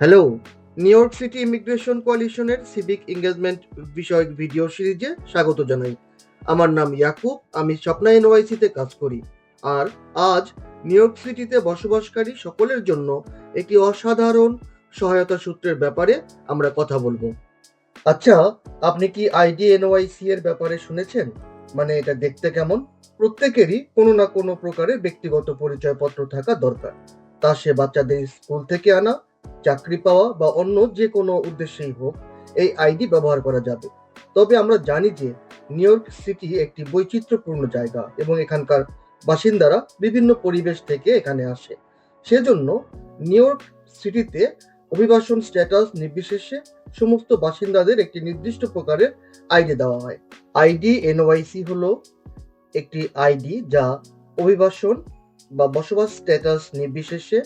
Hello, New York City immigration কোয়ালিশনের civic engagement বিষয়ক video সিরিজে স্বাগত জানাই। আমার নাম ইয়াকুব, আমি স্বপ্না এনওয়াইসিতে কাজ করি। আর আজ নিউ ইয়র্ক সিটিতে বসবাসকারী সকলের জন্য একটি অসাধারণ সহায়তা সূত্রের ব্যাপারে আমরা কথা বলব। আচ্ছা আপনি কি আইডি এনওয়াইসি এর ব্যাপারে শুনেছেন? মানে এটা দেখতে কেমন? প্রত্যেকেরই কোনো না কোনো প্রকারের ব্যক্তিগত পরিচয়পত্র থাকা দরকার। তা সে বাচ্চাদের স্কুল থেকে আনা চাকরি পাওয়া বা অন্য যে কোনো উদ্দেশ্যেই হোক, এই আইডি ব্যবহার করা যাবে। তবে আমরা জানি যে নিউ ইয়র্ক সিটি একটি বৈচিত্র্যপূর্ণ জায়গা এবং এখানকার বাসিন্দারা বিভিন্ন পরিবেশ থেকে এখানে আসে। সেজন্য নিউ ইয়র্ক সিটিতে অভিবাসন স্ট্যাটাস নির্বিশেষে সমস্ত বাসিন্দাদের একটি নির্দিষ্ট প্রকারের আইডি দেওয়া হয়। আইডি, এনওয়াইসি হলো একটি আইডি যা অভিবাসন বা বসবাস স্ট্যাটাস নির্বিশেষে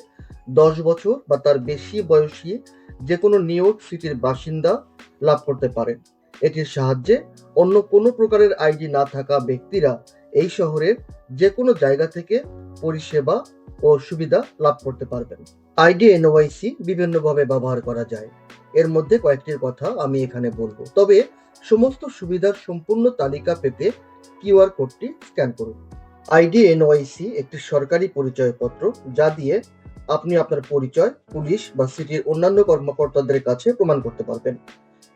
দশ বছর বা তার বেশি বয়সী যে কোনো নিউ ইয়র্ক সিটির বাসিন্দা লাভ করতে পারেন এটির সাহায্যে অন্য কোনো প্রকারের আইডি না থাকা ব্যক্তিরা এই শহরের যে কোনো জায়গা থেকে পরিষেবা ও সুবিধা লাভ করতে পারবেন। আইডি এনওয়াইসি বিভিন্নভাবে ব্যবহার করা যায়। এর মধ্যে কয়েকটির কথা আমি এখানে বলব। তবে সমস্ত সুবিধার সম্পূর্ণ তালিকা পেতে কিউআর কোডটি স্ক্যান করুন। আইডি এনওয়াইসি একটি সরকারি পরিচয়পত্র যা দিয়ে আপনি আপনার পরিচয়, পুলিশ বা সিটির অন্যান্য কর্মকর্তাদের কাছে প্রমাণ করতে পারবেন।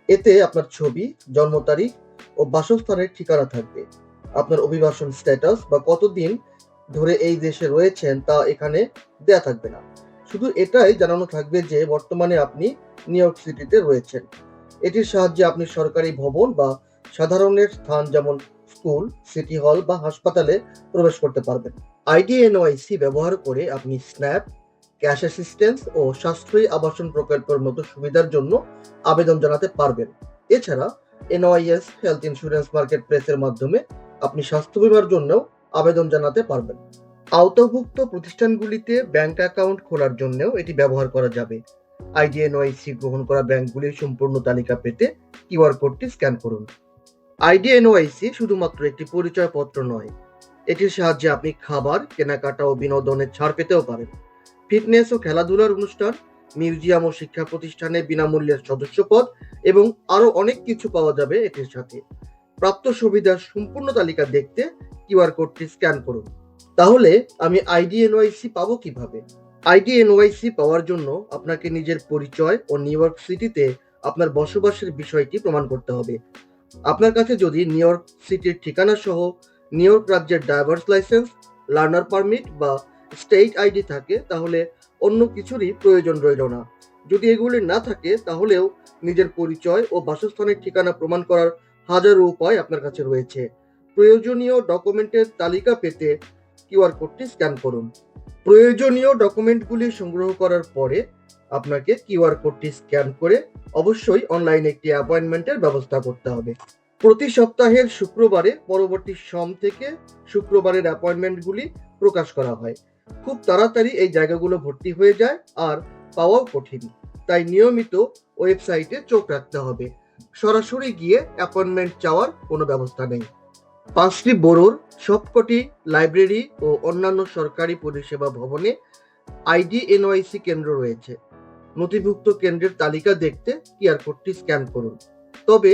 এতে আপনার ছবি, জন্ম তারিখ ও বাসস্থানের ঠিকানা থাকবে। আপনার অভিবাসন স্ট্যাটাস বা কতদিন ধরে এই দেশে রয়েছেন তা এখানে দেয়া থাকবে না। শুধু এটাই জানানো থাকবে যে বর্তমানে আপনি নিউ ইয়র্ক সিটিতে রয়েছেন। এটির সাহায্যে আপনি সরকারি ভবন বা সাধারণের স্থান যেমন স্কুল, সিটি হল বা হাসপাতালে প্রবেশ করতে পারবেন। আইডি এনওআইসি ব্যবহার করে আপনি স্ন্যাপ, ক্যাশ অ্যাসিস্ট্যান্স ও সাশ্রয়ী আবাসন প্রকল্পের মতো সুবিধার জন্য আবেদন জানাতে পারবেন। এছাড়া এনওআইএস হেলথ ইন্স্যুরেন্স মার্কেট প্লেসের মাধ্যমে আপনি স্বাস্থ্য বীমার জন্যও আবেদন জানাতে পারবেন। আওতাভুক্ত প্রতিষ্ঠানগুলিতে ব্যাংক অ্যাকাউন্ট খোলার জন্যও এটি ব্যবহার করা যাবে। আইডিএনওআইসি গ্রহণ করা ব্যাংকগুলির সম্পূর্ণ তালিকা পেতে কিউআর কোডটি স্ক্যান করুন। আইডিএনওআইসি শুধুমাত্র একটি পরিচয়পত্র নয়। এটির সাহায্যে আপনি খাবার, কেনাকাটা ও বিনোদনের ছাড় পেতেও পারেন। ফিটনেস ও খেলাধুলার অনুষ্ঠান, মিউজিয়াম ও শিক্ষা প্রতিষ্ঠানে বিনামূল্যের সদস্যপদ এবং আরও অনেক কিছু পাওয়া যাবে এটির সাথে। প্রাপ্ত সুবিধার সম্পূর্ণ তালিকা দেখতে কিউআর কোডটি স্ক্যান করুন। তাহলে আমি আইডি এনওয়াইসি পাবো কীভাবে? আইডি এনওয়াইসি পাওয়ার জন্য আপনাকে নিজের পরিচয় ও নিউ ইয়র্ক সিটিতে আপনার বসবাসের বিষয়টি প্রমাণ করতে হবে। আপনার কাছে যদি নিউ ইয়র্ক সিটির ঠিকানা সহ নিউ ইয়র্ক রাজ্যের ড্রাইভার্স লাইসেন্স লার্নার পারমিট বা স্টেট আইডি থাকে, তাহলে অন্য কিছুরই প্রয়োজন রইল না। যদি এগুলি না থাকে, তাহলেও নিজের পরিচয় ও বাসস্থানের ঠিকানা প্রমাণ করার হাজারো উপায় আপনার কাছে রয়েছে। প্রয়োজনীয় ডকুমেন্টের তালিকা পেতে কিউআর কোডটি স্ক্যান করুন। প্রয়োজনীয় ডকুমেন্টগুলি সংগ্রহ করার পরে আপনাকে কিউআর কোডটি স্ক্যান করে অবশ্যই অনলাইনে একটি অ্যাপয়েন্টমেন্টের ব্যবস্থা করতে হবে। প্রতি সপ্তাহের শুক্রবারে পরবর্তী সোম থেকে শুক্রবারের অ্যাপয়েন্টমেন্টগুলি প্রকাশ করা হয়। খুব তাড়াতাড়ি এই জায়গাগুলো ভর্তি হয়ে যায় আর পাওয়াও কঠিন। তাই নিয়মিত ওয়েবসাইটে চোখ রাখতে হবে। সরাসরি গিয়ে অ্যাপয়েন্টমেন্ট চাওয়ার কোনো ব্যবস্থা নেই। পাঁচটি বড়োর সবকটি লাইব্রেরি ও অন্যান্য সরকারি পরিষেবা ভবনে আইডি এনওআইসি কেন্দ্র রয়েছে। নথিভুক্ত কেন্দ্রের তালিকা দেখতে কিউআর কোডটি স্ক্যান করুন। তবে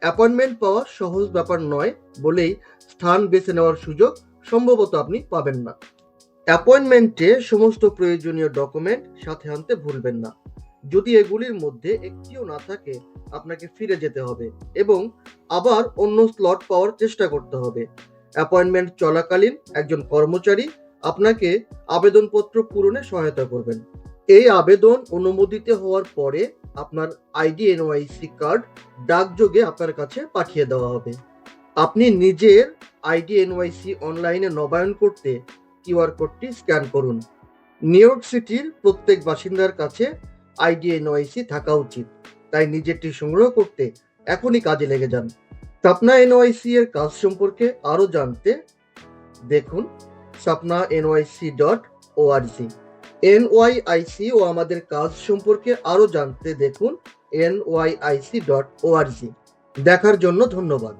অ্যাপয়েন্টমেন্ট পাওয়া সহজ ব্যাপার নয় বলেই স্থান বেছে নেওয়ার সুযোগ সম্ভবত আপনি পাবেন না। অ্যাপয়েন্টমেন্টে সমস্ত প্রয়োজনীয় ডকুমেন্ট সাথে আনতে ভুলবেন না। যদি এগুলির মধ্যে একটিও না থাকে, আপনাকে ফিরে যেতে হবে এবং আবার অন্য স্লট পাওয়ার চেষ্টা করতে হবে। অ্যাপয়েন্টমেন্ট চলাকালীন একজন কর্মচারী আপনাকে আবেদনপত্র পূরণে সহায়তা করবেন। এই আবেদন অনুমোদিত হওয়ার পরে আপনার আইডি এনওআইসি কার্ড ডাকযোগে আপনার কাছে পাঠিয়ে দেওয়া হবে। আপনি নিজের আইডি এনওআইসি অনলাইনে নবায়ন করতে কিউআর কোডটি স্ক্যান করুন। নিউ ইয়র্ক সিটির প্রত্যেক বাসিন্দার কাছে আইডি এনওআইসি থাকা উচিত। তাই নিজেরটি সংগ্রহ করতে এখনই কাজে লেগে যান। সাপনা এনওআইসি এর কাজ সম্পর্কে আরও জানতে দেখুন সাপনা এনওআইসি ডট ওআরজি এনওয়াইআইসি ও আমাদের কাজ সম্পর্কে আরও জানতে দেখুন এনওয়াইআইসি ডট ওআরজি দেখার জন্য ধন্যবাদ।